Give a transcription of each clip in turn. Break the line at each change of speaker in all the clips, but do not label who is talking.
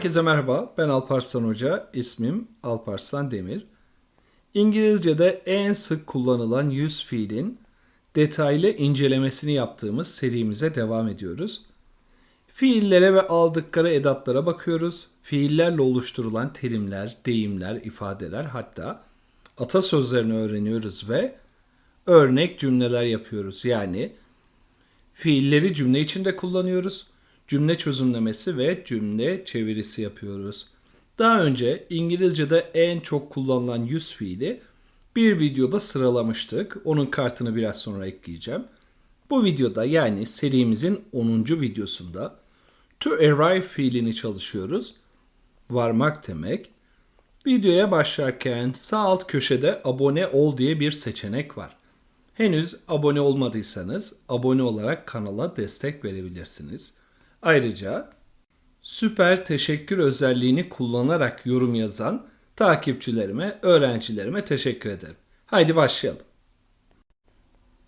Herkese merhaba. Ben Alparslan Hoca. İsmim Alparslan Demir. İngilizce'de en sık kullanılan yüz fiilin detaylı incelemesini yaptığımız serimize devam ediyoruz. Fiillere ve aldıkları edatlara bakıyoruz. Fiillerle oluşturulan terimler, deyimler, ifadeler hatta atasözlerini öğreniyoruz ve örnek cümleler yapıyoruz. Yani fiilleri cümle içinde kullanıyoruz. Cümle çözümlemesi ve cümle çevirisi yapıyoruz. Daha önce İngilizce'de en çok kullanılan yüz fiili bir videoda sıralamıştık. Onun kartını biraz sonra ekleyeceğim. Bu videoda yani serimizin 10. videosunda to arrive fiilini çalışıyoruz. Varmak demek. Videoya başlarken sağ alt köşede abone ol diye bir seçenek var. Henüz abone olmadıysanız abone olarak kanala destek verebilirsiniz. Ayrıca süper teşekkür özelliğini kullanarak yorum yazan takipçilerime, öğrencilerime teşekkür ederim. Haydi başlayalım.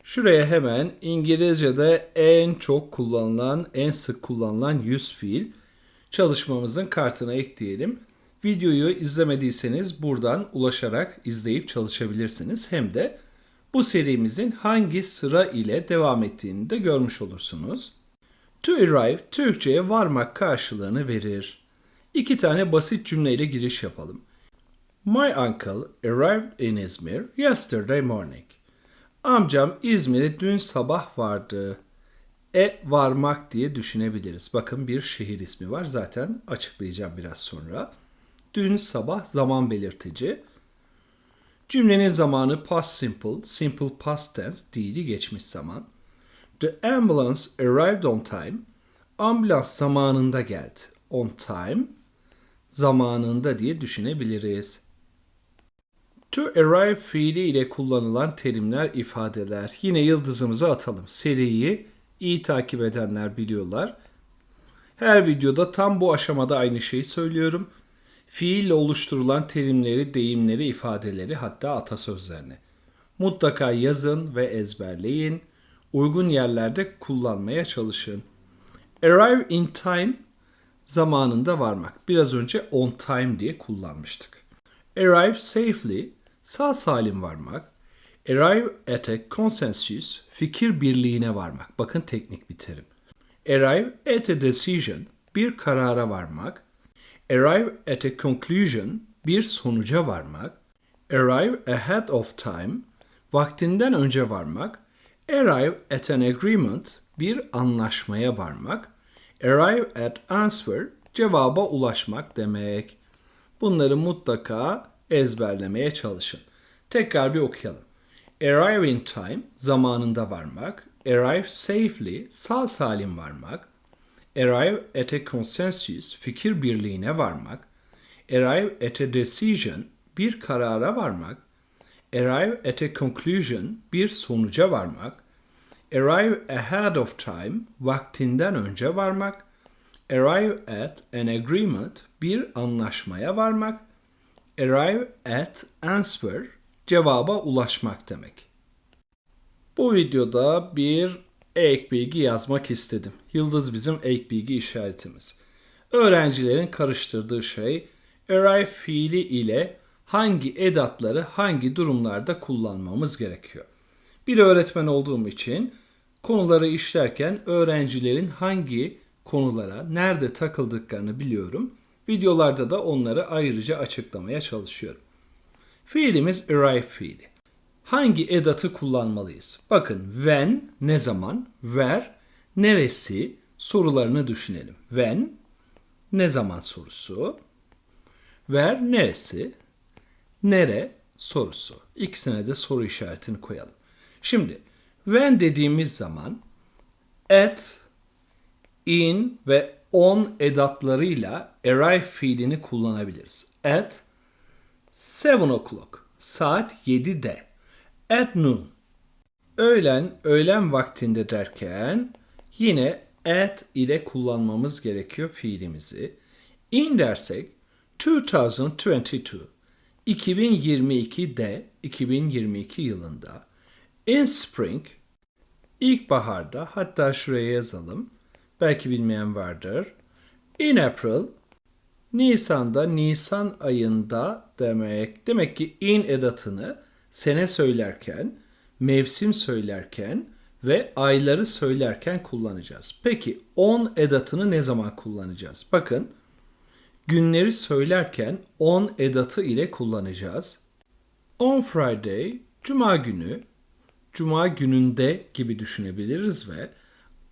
Şuraya hemen İngilizce'de en çok kullanılan, en sık kullanılan yüz fiil çalışmamızın kartına ekleyelim. Videoyu izlemediyseniz buradan ulaşarak izleyip çalışabilirsiniz. Hem de bu serimizin hangi sıra ile devam ettiğini de görmüş olursunuz. To arrive Türkçe'ye varmak karşılığını verir. İki tane basit cümleyle giriş yapalım. My uncle arrived in Izmir yesterday morning. Amcam İzmir'e dün sabah vardı. E varmak diye düşünebiliriz. Bakın bir şehir ismi var. Zaten açıklayacağım biraz sonra. Dün sabah zaman belirtici. Cümlenin zamanı past simple, simple past tense, değili geçmiş zaman. The ambulance arrived on time. Ambulans zamanında geldi. On time, zamanında diye düşünebiliriz. To arrive fiili ile kullanılan terimler, ifadeler. Yine yıldızımızı atalım. Seriyi iyi takip edenler biliyorlar. Her videoda tam bu aşamada aynı şeyi söylüyorum. Fiille oluşturulan terimleri, deyimleri, ifadeleri hatta atasözlerini. Mutlaka yazın ve ezberleyin. Uygun yerlerde kullanmaya çalışın. Arrive in time zamanında varmak. Biraz önce on time diye kullanmıştık. Arrive safely sağ salim varmak. Arrive at a consensus fikir birliğine varmak. Bakın teknik bir terim. Arrive at a decision bir karara varmak. Arrive at a conclusion bir sonuca varmak. Arrive ahead of time vaktinden önce varmak. Arrive at an agreement bir anlaşmaya varmak. Arrive at answer cevaba ulaşmak demek. Bunları mutlaka ezberlemeye çalışın. Tekrar bir okuyalım. Arrive in time zamanında varmak. Arrive safely sağ salim varmak. Arrive at a consensus fikir birliğine varmak. Arrive at a decision bir karara varmak. Arrive at a conclusion bir sonuca varmak. Arrive ahead of time vaktinden önce varmak. Arrive at an agreement bir anlaşmaya varmak. Arrive at answer cevaba ulaşmak demek. Bu videoda bir ek bilgi yazmak istedim. Yıldız bizim ek bilgi işaretimiz. Öğrencilerin karıştırdığı şey arrive fiili ile hangi edatları hangi durumlarda kullanmamız gerekiyor. Bir öğretmen olduğum için konuları işlerken öğrencilerin hangi konulara nerede takıldıklarını biliyorum. Videolarda da onları ayrıca açıklamaya çalışıyorum. Fiilimiz arrive fiili. Hangi edatı kullanmalıyız? Bakın when ne zaman, where neresi sorularını düşünelim. When ne zaman sorusu, where neresi, nere sorusu. İkisine de soru işaretini koyalım. Şimdi when dediğimiz zaman at, in ve on edatlarıyla arrive fiilini kullanabiliriz. At 7 o'clock saat 7'de. At noon öğlen öğlen vaktinde derken yine at ile kullanmamız gerekiyor fiilimizi. In dersek 2022 2022'de 2022 yılında in spring ilkbaharda hatta şuraya yazalım. Belki bilmeyen vardır. In April Nisan'da, Nisan ayında demek. Demek ki in edatını sene söylerken, mevsim söylerken ve ayları söylerken kullanacağız. Peki 10 edatını ne zaman kullanacağız? Bakın günleri söylerken 10 edatı ile kullanacağız. On Friday, Cuma günü, Cuma gününde gibi düşünebiliriz ve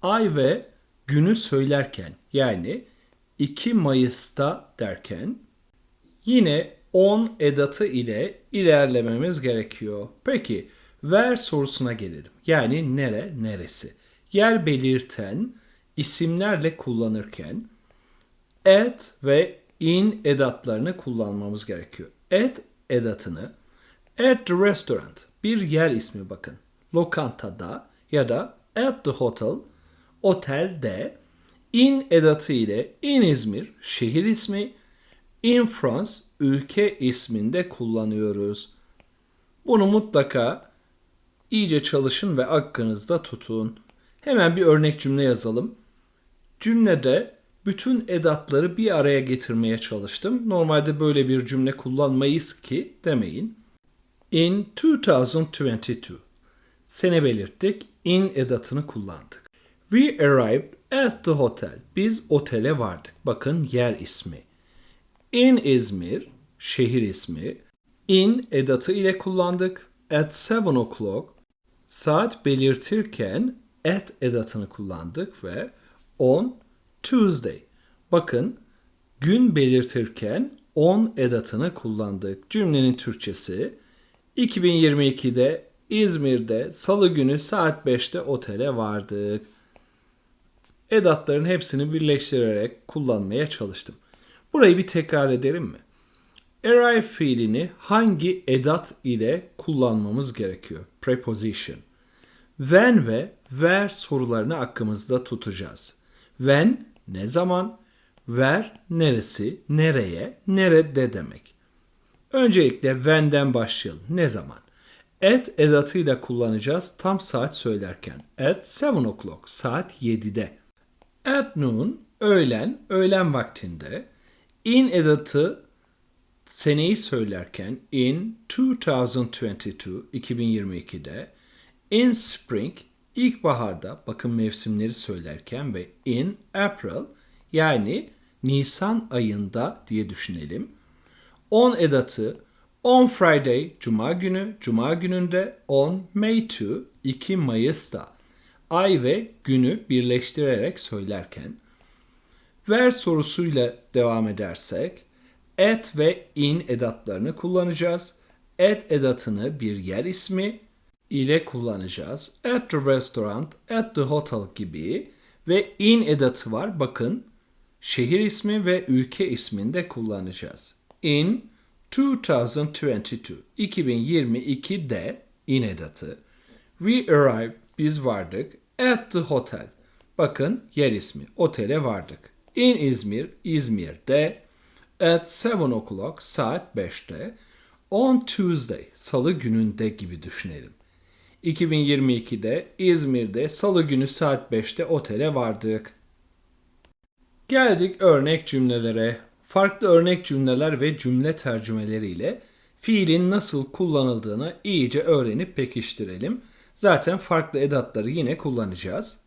ay ve günü söylerken yani 2 Mayıs'ta derken yine 10 edatı ile ilerlememiz gerekiyor. Peki ver sorusuna gelelim. Yani nere, neresi? Yer belirten isimlerle kullanırken at ve in edatlarını kullanmamız gerekiyor. At edatını at the restaurant bir yer ismi bakın. Lokantada ya da at the hotel otelde in edatı ile in İzmir şehir ismi in France ülke isminde kullanıyoruz. Bunu mutlaka iyice çalışın ve aklınızda tutun. Hemen bir örnek cümle yazalım. Cümlede bütün edatları bir araya getirmeye çalıştım. Normalde böyle bir cümle kullanmayız ki demeyin. In 2022 sene belirttik. In edatını kullandık. We arrived at the hotel. Biz otele vardık. Bakın yer ismi. In İzmir şehir ismi. In edatı ile kullandık. At 7 o'clock saat belirtirken at edatını kullandık ve on Tuesday. Bakın gün belirtirken on edatını kullandık. Cümlenin Türkçesi 2022'de İzmir'de salı günü saat 5'te otele vardık. Edatların hepsini birleştirerek kullanmaya çalıştım. Burayı bir tekrar edelim mi? Arrive fiilini hangi edat ile kullanmamız gerekiyor? Preposition. When ve where sorularını aklımızda tutacağız. When ne zaman, where neresi, nereye, nerede demek. Öncelikle when'den başlayalım. Ne zaman? At edatıyla kullanacağız tam saat söylerken. At 7 o'clock, saat 7'de. At noon, öğlen, öğlen vaktinde. In edatı seneyi söylerken in 2022, 2022'de. In spring, ilkbaharda, bakın mevsimleri söylerken ve in April, yani Nisan ayında diye düşünelim. On edatı On Friday, Cuma günü, Cuma gününde On May 2, 2 Mayıs'ta ay ve günü birleştirerek söylerken ver sorusuyla devam edersek at ve in edatlarını kullanacağız. At edatını bir yer ismi ile kullanacağız. At the restaurant, at the hotel gibi ve in edatı var. Bakın şehir ismi ve ülke isminde kullanacağız. In 2022, 2022'de in edatı. We arrived, biz vardık. At the hotel. Bakın yer ismi. Otele vardık. In İzmir, İzmir'de. At 7 o'clock, saat 5'te. On Tuesday, salı gününde gibi düşünelim. 2022'de İzmir'de salı günü saat 5'te otele vardık. Geldik örnek cümlelere. Farklı örnek cümleler ve cümle tercümeleriyle fiilin nasıl kullanıldığını iyice öğrenip pekiştirelim. Zaten farklı edatları yine kullanacağız.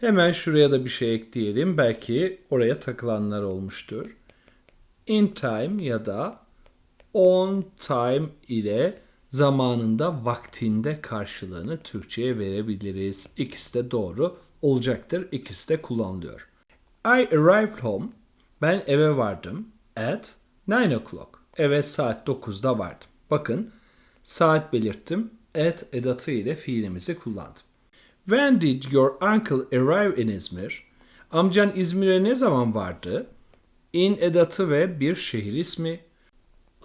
Hemen şuraya da bir şey ekleyelim. Belki oraya takılanlar olmuştur. In time ya da on time ile zamanında vaktinde karşılığını Türkçe'ye verebiliriz. İkisi de doğru olacaktır. İkisi de kullanılıyor. I arrived home. Ben eve vardım. At 9 o'clock. Eve saat 9'da vardım. Bakın saat belirttim. At edatı ile fiilimizi kullandım. When did your uncle arrive in Izmir? Amcan İzmir'e ne zaman vardı? In edatı ve bir şehir ismi.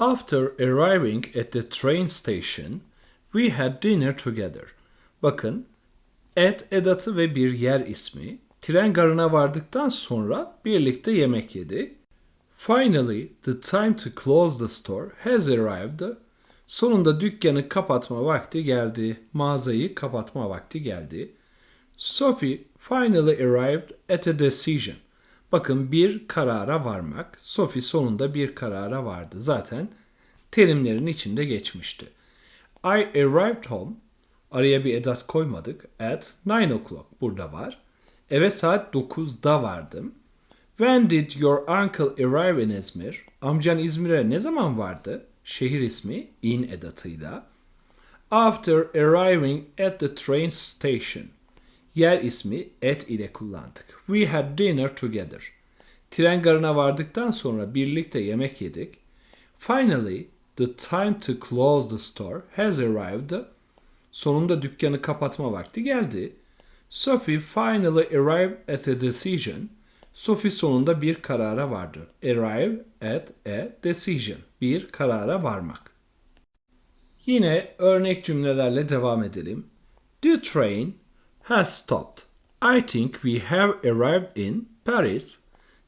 After arriving at the train station, we had dinner together. Bakın, at edatı ve bir yer ismi. Tren garına vardıktan sonra birlikte yemek yedik. Finally, the time to close the store has arrived. Sonunda dükkanı kapatma vakti geldi. Mağazayı kapatma vakti geldi. Sophie finally arrived at a decision. Bakın bir karara varmak. Sophie sonunda bir karara vardı. Zaten terimlerin içinde geçmişti. I arrived home. Araya bir edat koymadık. At 9 o'clock. Burada var. Eve saat 9'da vardım. When did your uncle arrive in İzmir? Amcan İzmir'e ne zaman vardı? Şehir ismi in edatıyla. After arriving at the train station. Yer ismi at ile kullandık. We had dinner together. Tren garına vardıktan sonra birlikte yemek yedik. Finally, the time to close the store has arrived. Sonunda dükkanı kapatma vakti geldi. Sophie finally arrived at a decision. Sophie sonunda bir karara vardı. Arrive at a decision. Bir karara varmak. Yine örnek cümlelerle devam edelim. The train has stopped. I think we have arrived in Paris.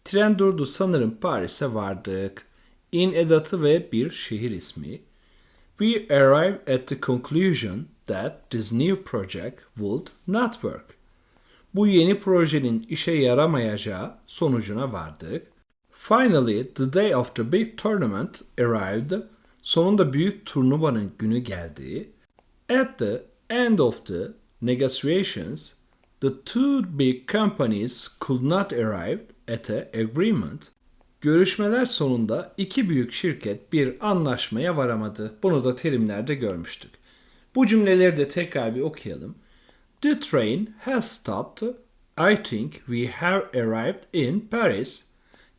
Tren durdu sanırım Paris'e vardık. In edatı ve bir şehir ismi. We arrived at the conclusion that this new project would not work. Bu yeni projenin işe yaramayacağı sonucuna vardık. Finally, the day of the big tournament arrived. Sonunda büyük turnuvanın günü geldi. At the end of the negotiations, the two big companies could not arrive at a agreement. Görüşmeler sonunda iki büyük şirket bir anlaşmaya varamadı. Bunu da terimlerde görmüştük. Bu cümleleri de tekrar bir okuyalım. The train has stopped. I think we have arrived in Paris.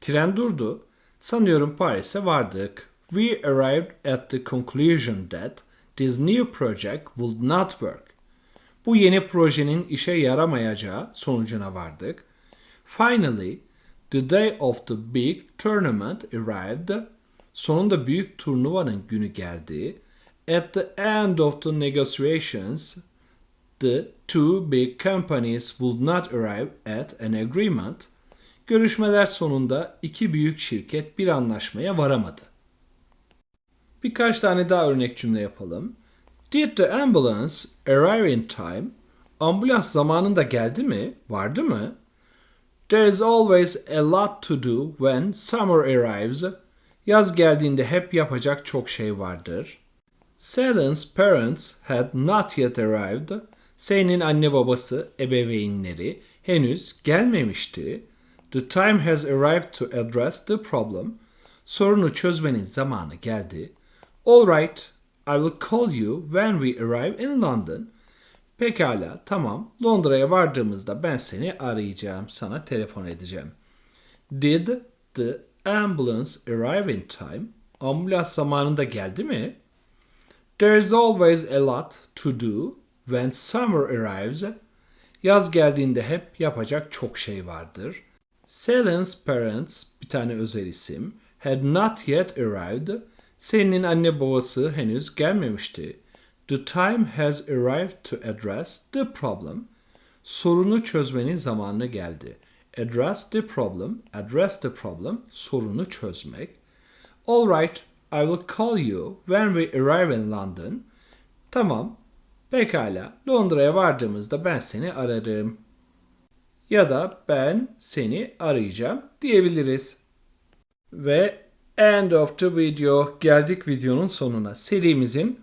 Tren durdu. Sanıyorum Paris'e vardık. We arrived at the conclusion that this new project would not work. Bu yeni projenin işe yaramayacağı sonucuna vardık. Finally, the day of the big tournament arrived. Sonunda büyük turnuvanın günü geldi. At the end of the negotiations, the two big companies would not arrive at an agreement. Görüşmeler sonunda iki büyük şirket bir anlaşmaya varamadı. Birkaç tane daha örnek cümle yapalım. Did the ambulance arrive in time? Ambulans zamanında geldi mi? Vardı mı? There is always a lot to do when summer arrives. Yaz geldiğinde hep yapacak çok şey vardır. Selen's parents had not yet arrived. Selin'in anne babası, ebeveynleri henüz gelmemişti. The time has arrived to address the problem. Sorunu çözmenin zamanı geldi. All right, I will call you when we arrive in London. Pekala, tamam. Londra'ya vardığımızda ben seni arayacağım, sana telefon edeceğim. Did the ambulance arrive in time? Ambulans zamanında geldi mi? There is always a lot to do when summer arrives. Yaz geldiğinde hep yapacak çok şey vardır. Selen's parents, bir tane özel isim, had not yet arrived. Selin'in anne babası henüz gelmemişti. The time has arrived to address the problem. Sorunu çözmenin zamanı geldi. Address the problem, address the problem, sorunu çözmek. All right, I will call you when we arrive in London. Tamam, pekala. Londra'ya vardığımızda ben seni ararım. Ya da ben seni arayacağım diyebiliriz. Ve end of the video geldik videonun sonuna. Serimizin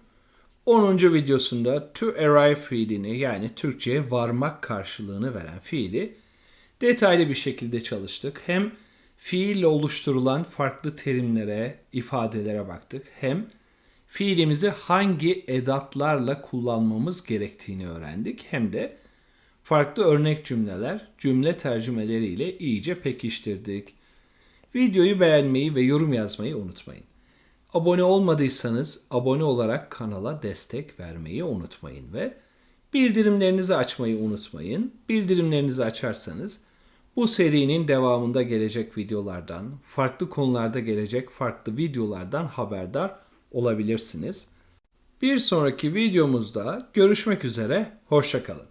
10. videosunda to arrive fiilini yani Türkçe'ye varmak karşılığını veren fiili detaylı bir şekilde çalıştık. Hem fiille oluşturulan farklı terimlere, ifadelere baktık. Hem fiilimizi hangi edatlarla kullanmamız gerektiğini öğrendik. Hem de farklı örnek cümleler, cümle tercümeleriyle iyice pekiştirdik. Videoyu beğenmeyi ve yorum yazmayı unutmayın. Abone olmadıysanız abone olarak kanala destek vermeyi unutmayın ve bildirimlerinizi açmayı unutmayın. Bildirimlerinizi açarsanız bu serinin devamında gelecek videolardan, farklı konularda gelecek farklı videolardan haberdar olabilirsiniz. Bir sonraki videomuzda görüşmek üzere, hoşçakalın.